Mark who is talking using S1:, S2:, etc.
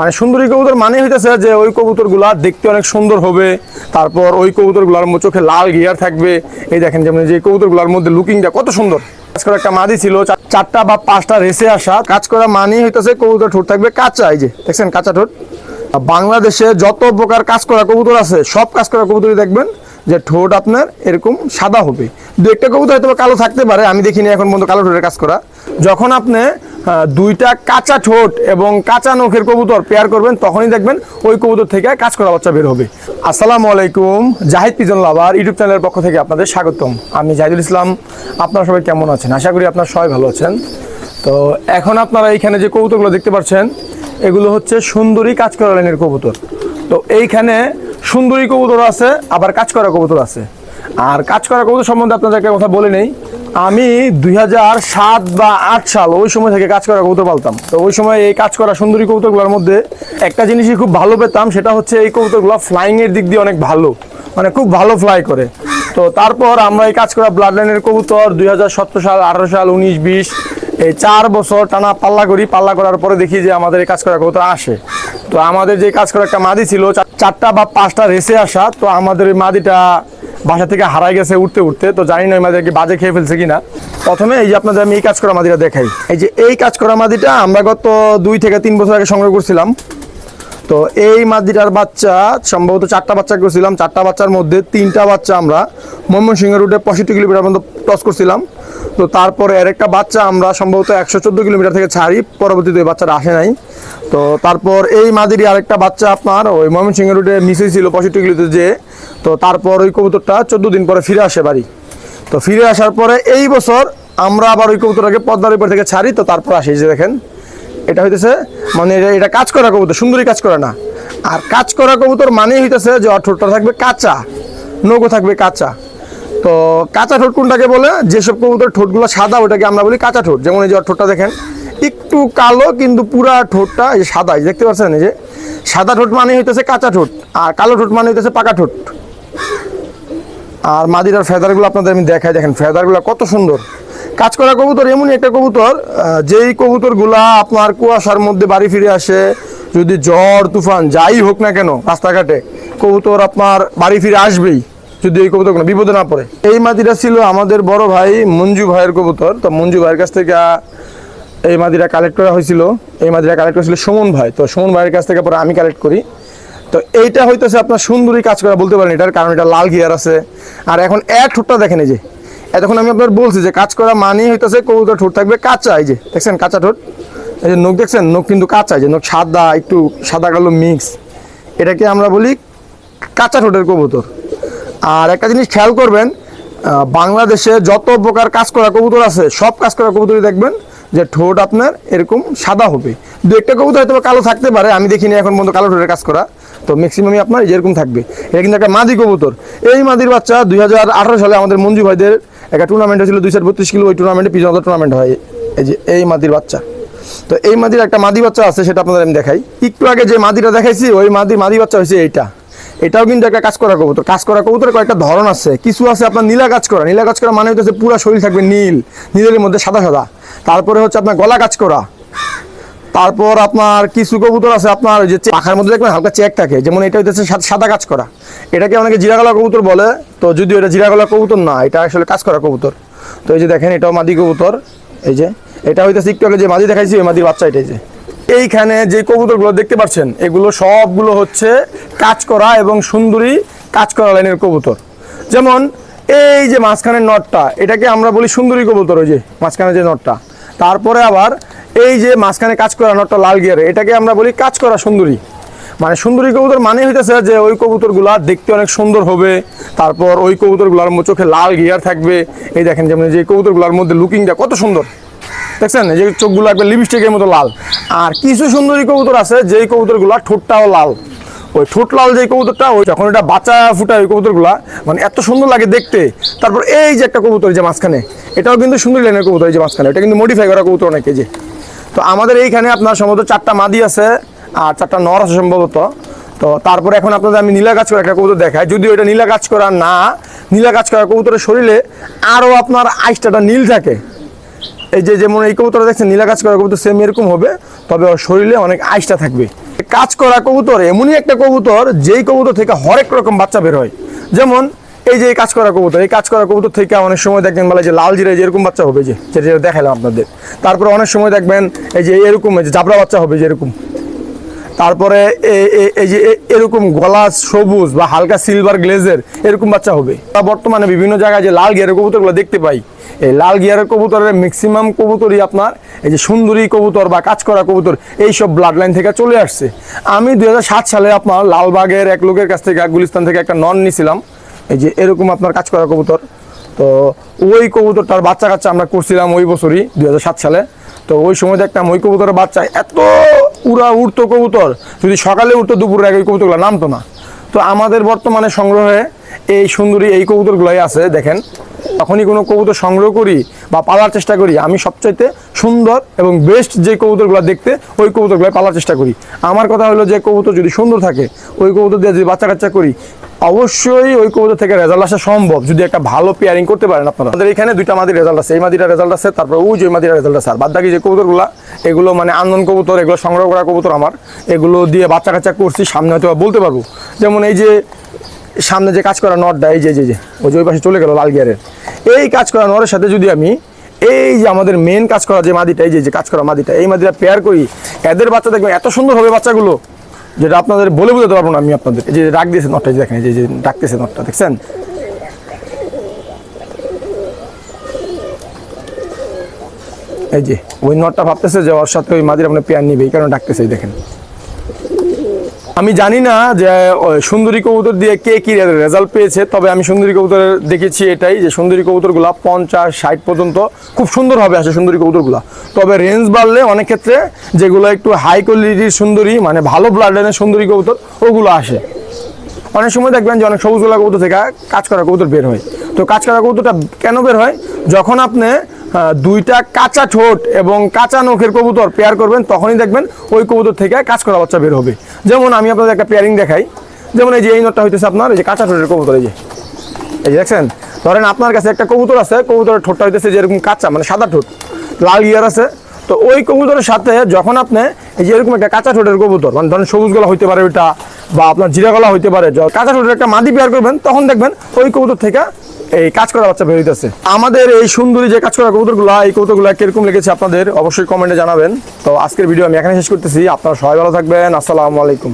S1: মানে সুন্দরী কবুতর মানে হইতেছে যে ওই কবুতরগুলা দেখতে অনেক সুন্দর হবে। তারপর ওই কবুতরগুলার চোখে লাল গিয়ার থাকবে। এই দেখেন যেমন যে কবুতরগুলার মধ্যে লুকিংটা কত সুন্দর। কাজ করা একটা মাদি ছিল চারটা বা পাঁচটা রেসে আসা। কাজ করা মানে হইতেছে কবুতর ঠোঁট থাকবে কাঁচা, এই যে, দেখছেন কাঁচা ঠোঁট? বাংলাদেশে যত প্রকার কাজ করা কবুতর আছে, সব কাজ করা কবুতরই দেখবেন যে ঠোঁট আপনার এরকম সাদা হবে। দু একটা কবুতর হয়তো কালো থাকতে পারে, আমি দেখিনি এখন পর্যন্ত কালো ঠোঁটের কাজ করা। যখন আপনি দুইটা কাঁচা ঠোঁট এবং কাঁচা নখের কবুতর পেয়ার করবেন, তখনই দেখবেন ওই কবুতর থেকে কাজ করা বাচ্চা বের হবে। আসসালামু আলাইকুম, জাহিদ পিজন লাভার ইউটিউব চ্যানেলের পক্ষ থেকে আপনাদের স্বাগতম। আমি জাহিদুল ইসলাম, আপনারা সবাই কেমন আছেন? আশা করি আপনারা সবাই ভালো আছেন। তো এখন আপনারা এইখানে যে কবুতরগুলো দেখতে পাচ্ছেন, এগুলো হচ্ছে সুন্দরী কাজ করা লাইনের কবুতর। তো এইখানে সুন্দরী কবুতর আছে, আবার কাজ করা কবুতর আছে। আর কাজ করা কবুতর সম্বন্ধে আপনাদেরকে কথা বলে নেই আমি দুই সাত বা আট সাল ওই সময় থেকে কাজ করা কবুতর পালতাম। তো ওই সময় এই কাজ করা সুন্দরী কবুতরগুলোর মধ্যে একটা জিনিসই খুব ভালো পেতাম, সেটা হচ্ছে এই কবুতরগুলো ফ্লাইং এর দিক দিয়ে অনেক ভালো মানে খুব ভালো ফ্লাই করে। তো তারপর আমরা এই কাজ করা ব্লাড লাইনের কবুতর দুই হাজার সতেরো সাল, আঠারো সাল, উনিশ, বিশ, এই চার বছর টানা পাল্লা করি, পাল্লা করার পরে দেখি যে আমাদের এই কাজ করা কবুতর আসে। তো আমাদের যে কাজ করা একটা মাদি ছিল চারটা বা পাঁচটা রেসে আসা, তো আমাদের মাদিটা বাসা থেকে হারাই গেছে উঠতে উঠতে, তো জানি না মাদিটা কি বাজে খেয়ে ফেলছে কিনা। প্রথমে এই যে আপনাদের আমি এই কাজ করা মাদিটা দেখাই। এই যে এই কাজ করা মাদিটা আমরা গত দুই থেকে তিন বছর আগে সংগ্রহ করছিলাম। তো এই মাদিটার বাচ্চা, সম্ভবত চারটা বাচ্চা করছিলাম। চারটা বাচ্চার মধ্যে তিনটা বাচ্চা আমরা ময়মনসিংহ রুটে পঁয়ষট্টি কিলোমিটার পর্যন্ত টস করছিলাম। তো তারপরে এর একটা বাচ্চা আমরা সম্ভবত একশো চোদ্দ কিলোমিটার থেকে ছাড়ি, পরবর্তীতে ওই বাচ্চাটা আসে নাই। তো তারপর এই মাদিরই আরেকটা বাচ্চা আপনার, ওই ময়মনসিংহ রুটে মিস হয়েছিল পঁয়ষট্টি কিলোতে যে, তো তারপর ওই কবুতরটা চোদ্দ দিন পরে ফিরে আসে বাড়ি। তো ফিরে আসার পরে এই বছর আমরা আবার ওই কবুতরটাকে পদ্মার উপর থেকে ছাড়ি, তো তারপর আসি যে দেখেন, এটা হইতেছে মানে এটা- কাজ করা কবুতর সুন্দরী কাজ করে না। আর কাজ করা কবুতর মানেই হইতেছে যে ঠোঁটটা থাকবে কাঁচা, নৌকো থাকবে কাঁচা। তো কাঁচা ঠোঁট কোনটাকে বলে? যেসব কবুতর ঠোঁটগুলো সাদা, ওটাকে আমরা বলি কাঁচা ঠোঁট। যেমন এই যে ঠোঁটটা দেখেন, একটু কালো কিন্তু পুরা ঠোঁটটা এই যে সাদা দেখতে পাচ্ছেন এই যে? সাদা ঠোঁট মানে হইতেছে কাঁচা ঠোঁট, আর কালো ঠোঁট মানে হইতেছে পাকা ঠোঁট। আর মাদিরার ফেদারগুলো আপনাদের আমি দেখাই, দেখেন ফেদারগুলো কত সুন্দর। কাজ করা কবুতর এমনই একটা কবুতর যেই কবুতরগুলা আপনার কুয়াশার মধ্যে বাড়ি ফিরে আসে, যদি ঝড় তুফান যাই হোক না কেন রাস্তাঘাটে, কবুতর আপনার বাড়ি ফিরে আসবেই। যদি এই কবুতর কোনো বিপদে না পড়ে। এই মাদিরা ছিল আমাদের বড় ভাই মঞ্জু ভাইয়ের কবুতর। তো মঞ্জু ভাইয়ের কাছ থেকে এই মাদিরা কালেক্ট করা হয়েছিল। এই মাদিরা কালেক্ট করেছিল সুমন ভাই। তো সুমন ভাইয়ের কাছ থেকে পরে আমি কালেক্ট করি। তো এইটা হইতেছে আপনার সুন্দরী কাজ করা, বলতে পারেন এটার, কারণ এটা লাল গিয়ার আছে। আর এখন এক ঠোঁটটা দেখেন এই যে। এতক্ষণ আমি আপনার বলছি যে কাজ করা মানেই হইতেছে কবুতর ঠোঁট থাকবে কাঁচা, এই যে, দেখছেন কাঁচা ঠোঁট? এই যে নখ দেখছেন? নখ কিন্তু কাঁচা, এই যে নখ সাদা, একটু সাদা কালো মিক্স এটাকে আমরা বলি কাঁচা ঠোঁটের কবুতর। আর একটা জিনিস খেয়াল করবেন বাংলাদেশে যত প্রকার কাজ করা কবুতর আছে, সব কাজ করা কবুতরই দেখবেন যে ঠোঁট আপনার এরকম সাদা হবে। দু একটা কবুতর হয়তো কালো থাকতে পারে, আমি দেখিনি এখন পর্যন্ত কালো ঠোঁটের কাজ করা তো ম্যাক্সিমামই আপনার যেরকম থাকবে। এটা কিন্তু একটা মাদি কবুতর। এই মাদির বাচ্চা দুই হাজার আঠারো সালে আমাদের মঞ্জু ভাইদের একটা টুর্নামেন্ট হয়েছিল দুইশো বত্রিশ কিলো ওই টুর্নামেন্টে পিজন টুর্নামেন্ট হয়। এই যে, এই মাদির বাচ্চা। তো এই মাদির একটা মাদি বাচ্চা আছে, সেটা আপনাদের আমি দেখাই। একটু আগে যে মাদিটা দেখাইছি, ওই মাদি মাদি বাচ্চা হয়েছে এইটা। এটাও কিন্তু একটা কাজ করা কবুতর। কাজ করা কবুতরের কয়েকটা ধরন আছে। কিছু আছে আপনার নীলা কাজ করা। নীলা কাজ করা মানে হচ্ছে পুরো শরীর থাকবে নীল। নীলের মধ্যে সাদা সাদা। তারপরে হচ্ছে আপনার গলা কাজ করা। তারপর আপনার কিছু কবুতর আছে আপনার যে পাখার মধ্যে দেখবেন হালকা চেক থাকে। যেমন এটা হচ্ছে সাদা কাজ করা। এটাকে অনেকে জিরাগলা কবুতর বলে। তো যদিও এটা জিরাগলা কবুতর না, এটা আসলে কাজ করা কবুতর। তো এই যে দেখেন এটাও মাদি কবুতর। এই যে, এটা হইতেছে একটু আগে যে মাদি দেখাইছি, ওই মাদির বাচ্চা এটাই যে। এইখানে যে কবুতরগুলো দেখতে পাচ্ছেন, এগুলো সবগুলো হচ্ছে কাজ করা এবং সুন্দরী কাজ করা লাইনের কবুতর। যেমন এই যে মাঝখানের নটটা, এটাকে আমরা বলি সুন্দরী কবুতর, ওই যে মাঝখানে যে নটটা। তারপরে আবার এই যে মাঝখানে কাজ করা নটটা লাল গিয়ারে, এটাকে আমরা বলি কাজ করা সুন্দরী। মানে সুন্দরী কবুতর মানে হইতেছে যে ওই কবুতরগুলা দেখতে অনেক সুন্দর হবে, তারপর ওই কবুতরগুলার চোখে লাল গিয়ার থাকবে। এই দেখেন যেমন যে কবুতরগুলার মধ্যে লুকিংটা কত সুন্দর। দেখছেন? এই যে চোখগুলো একবার লিপস্টিকের মতো লাল। আর কিছু সুন্দরী কবুতর আছে, যেই কবুতরগুলা ঠোঁটটাও লাল। ওই ঠোঁট লাল যে কবুতরটা, ওই যখন এটা বাচ্চা ফুটায় ওই কবুতরগুলা মানে এত সুন্দর লাগে দেখতে। তারপর এই যে একটা কবুতর যে মাঝখানে, এটাও কিন্তু সুন্দর লাইনের কবুতর এই যে মাঝখানে, এটা কিন্তু মডিফাই করা কবুতর অনেক যে। তো আমাদের এইখানে আপনার সম্ভবত চারটা মাদি আছে, আর চারটা নর আছে সম্ভবত। তো তারপরে এখন আপনাদের আমি নীলা গাছ করা একটা কবুতর দেখাই। যদিও এটা নীলা গাছ করা না নীলা গাছ করা কবুতরের শরীরে আরও আপনার আইসটাটা নীল থাকে। এই যে যেমন এই কবুতর দেখছেন, নীলা কাজ করা কবুতর সেম এরকম হবে। তবে শরীরে অনেক আইসটা থাকবে। কাজ করা কবুতর, এমনই একটা কবুতর, যেই কবুতর থেকে হরেক রকম বাচ্চা বের হয়। যেমন এই যে কাজ করা কবুতর, এই কাজ করা কবুতর থেকে অনেক সময় দেখবেন, বলে যে লাল জিরা যেরকম বাচ্চা হবে যে যেটা যেটা দেখালাম আপনাদের। তারপরে অনেক সময় দেখবেন, এই যে এরকম যে জাবরা বাচ্চা হবে যেরকম তারপরে এই যে এরকম গলা সবুজ বা হালকা সিলভার গ্লেজের এরকম বাচ্চা হবে। বর্তমানে বিভিন্ন জায়গায় যে লাল গিয়ারের কবুতরগুলো দেখতে পাই। এই লাল গিয়ারের কবুতরের ম্যাক্সিমাম কবুতরই আপনার এই যে সুন্দরী কবুতর বা কাজ করা কবুতর এই সব ব্লাড লাইন থেকে চলে আসছে। আমি দুই হাজার সাত সালে আপনার লালবাগের এক লোকের কাছ থেকে গুলিস্তান থেকে একটা নন নিয়েছিলাম এই যে এরকম আপনার কাজ করা কবুতর। তো ওই কবুতরটার বাচ্চা কাচ্চা আমরা করছিলাম ওই বছরই, দুই হাজার সাত সালে। তো ওই সময় দেখতাম ওই কবুতরের বাচ্চা এত উড়া উড়তো কবুতর। যদি সকালে উঠতো দুপুরে আগে কবুতরগুলো নামতো না। তো আমাদের বর্তমানে সংগ্রহে এই সুন্দরী এই কবুতরগুলোই আছে, দেখেন। তখনই কোনো কবুতর সংগ্রহ করি বা পালার চেষ্টা করি, আমি সবচাইতে সুন্দর এবং বেস্ট যে কবুতরগুলো দেখতে, ওই কবুতরগুলো পালার চেষ্টা করি। আমার কথা হলো যে কবুতর যদি সুন্দর থাকে, ওই কবুতর দিয়ে যদি বাচ্চা কাচ্চা করি অবশ্যই ওই কবুতর থেকে রেজাল্ট আসা সম্ভব। যদি একটা ভালো পেয়ারিং করতে পারেন আপনারা। আমাদের এখানে দুইটা মাদির রেজাল্ট আছে। এই মাদিরা রেজাল্ট আছে, তারপর ওই যে মাদিরা রেজাল্ট আছে। আর বাদ যে কবুতরগুলো, এগুলো মানে আন্দন কবুতর, এগুলো সংগ্রহ করা কবুতর আমার। এগুলো দিয়ে বাচ্চা কাচ্চা করছি, সামনে হয়তো বলতে পারব। যেমন এই যে সামনে যে কাজ করা নটটা, এই যে যে যে, ওই যে ওই পাশে চলে গেল লাল গিয়ারের এই কাজ করা নরের সাথে যদি আমি এই যে আমাদের মেন কাজ করা যে মাদিটা, এই যে কাজ করা মাদিটা, এই মাদিটা পেয়ার করি, এদের বাচ্চা দেখবেন এত সুন্দর হবে বাচ্চাগুলো যেটা আপনাদের বলে বোঝাতে পারব না, আমি আপনাদের যে ডাক দিয়েছে নটটা দেখেন যে যে ডাকতেছে নটটা, দেখছেন? এই যে, ওই নটটা ভাবতেছে যে সাথে ওই মাদির আপনার পেয়ার নিবে, এই কারণে ডাকতেছে দেখেন। আমি জানি না যে সুন্দরী কবুতর দিয়ে কে কি রেজাল্ট পেয়েছে, তবে আমি সুন্দরী কবুতরের দেখেছি এটাই যে, সুন্দরী কবুতরগুলা পঞ্চাশ, ষাট পর্যন্ত খুব সুন্দরভাবে আসে সুন্দরী কবুতরগুলা। তবে রেঞ্জ বাড়লে অনেক ক্ষেত্রে যেগুলো একটু হাই কোয়ালিটির সুন্দরী মানে ভালো ব্লাড লাইনের সুন্দরী কবুতর, ওগুলো আসে। অনেক সময় দেখবেন যে, অনেক সবুজ গোলা কবুতর থেকে কাজ করা কবুতর বের হয়। তো কাজ করা কবুতরটা কেন বের হয়? যখন আপনি দুইটা কাঁচা ঠোঁট এবং কাঁচা নখের কবুতর পেয়ার করবেন, তখনই দেখবেন ওই কবুতর থেকে কাজ করা বাচ্চা বের হবে। যেমন আমি আপনাদের একটা পেয়ারিং দেখাই। যেমন এই যে এই নটটা হইতেছে আপনার, এই যে কাঁচা ঠোঁটের কবুতর, এই যে। এই যে দেখছেন? ধরেন আপনার কাছে একটা কবুতর আছে, কবুতরের ঠোঁটটা হইতেছে যেরকম কাঁচা মানে সাদা ঠোঁট, লাল ইয়ার আছে। তো ওই কবুতরের সাথে যখন আপনি এই যে এরকম একটা কাঁচা ঠোঁটের কবুতর মানে ধরেন সবুজ গলা হইতে পারে ওইটা, বা আপনার জিরা গলা হইতে পারে কাঁচা ঠোঁটের একটা মাদি পেয়ার করবেন, তখন দেখবেন ওই কবুতর থেকে এই কাজ করা বাচ্চা বের হইতেছে। আমাদের এই সুন্দরী যে কাজ করা কবুতরগুলো এই কবুতরগুলো কীরকম লেগেছে আপনাদের অবশ্যই কমেন্টে জানাবেন। তো আজকের ভিডিও আমি এখানে শেষ করতেছি। আপনারা সবাই ভালো থাকবেন। আসসালামু আলাইকুম।